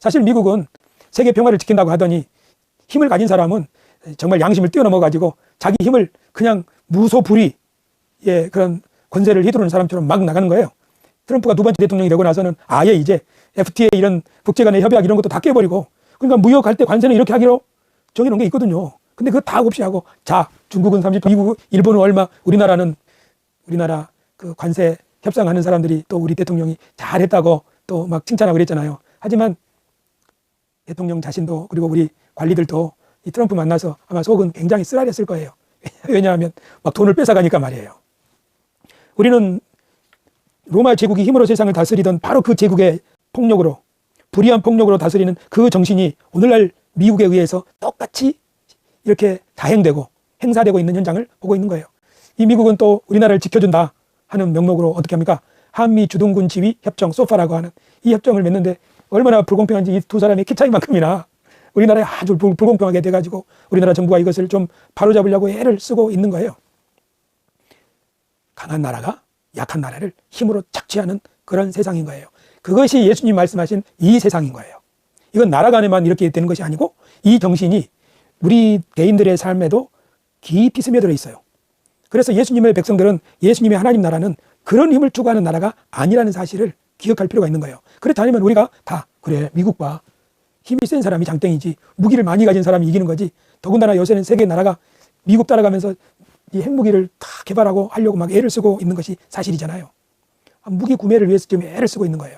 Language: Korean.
사실 미국은 세계 평화를 지킨다고 하더니 힘을 가진 사람은 정말 양심을 뛰어넘어 가지고 자기 힘을 그냥 무소불위 예 그런 권세를 휘두르는 사람처럼 막 나가는 거예요. 트럼프가 두 번째 대통령이 되고 나서는 아예 이제 FTA 이런 국제 간의 협약 이런 것도 다 깨버리고 그러니까 무역할 때 관세는 이렇게 하기로 정해놓은 게 있거든요. 근데 그거 다 없이 하고 자 중국은 30, 미국, 일본은 얼마, 우리나라는 우리나라 그 관세 협상하는 사람들이 또 우리 대통령이 잘했다고 또 막 칭찬하고 그랬잖아요. 하지만 대통령 자신도 그리고 우리 관리들도 이 트럼프 만나서 아마 속은 굉장히 쓰라렸을 거예요. 왜냐하면 막 돈을 뺏어가니까 말이에요. 우리는 로마 제국이 힘으로 세상을 다스리던 바로 그 제국의 폭력으로 불의한 폭력으로 다스리는 그 정신이 오늘날 미국에 의해서 똑같이 이렇게 다행되고 행사되고 있는 현장을 보고 있는 거예요. 이 미국은 또 우리나라를 지켜준다 하는 명목으로 어떻게 합니까? 한미 주둔군 지휘 협정 소파라고 하는 이 협정을 맺는데 얼마나 불공평한지 이 두 사람의 키 차이만큼이나 우리나라에 아주 불- 불공평하게 돼가지고 우리나라 정부가 이것을 좀 바로잡으려고 애를 쓰고 있는 거예요. 강한 나라가 약한 나라를 힘으로 착취하는 그런 세상인 거예요. 그것이 예수님 말씀하신 이 세상인 거예요. 이건 나라 간에만 이렇게 되는 것이 아니고 이 정신이 우리 개인들의 삶에도 깊이 스며들어 있어요. 그래서 예수님의 백성들은 예수님의 하나님 나라는 그런 힘을 추구하는 나라가 아니라는 사실을 기억할 필요가 있는 거예요. 그렇지 않으면 우리가 다 그래 미국 봐 힘이 센 사람이 장땡이지 무기를 많이 가진 사람이 이기는 거지 더군다나 요새는 세계 나라가 미국 따라가면서 이 핵무기를 다 개발하고 하려고 막 애를 쓰고 있는 것이 사실이잖아요. 무기 구매를 위해서 지금 애를 쓰고 있는 거예요.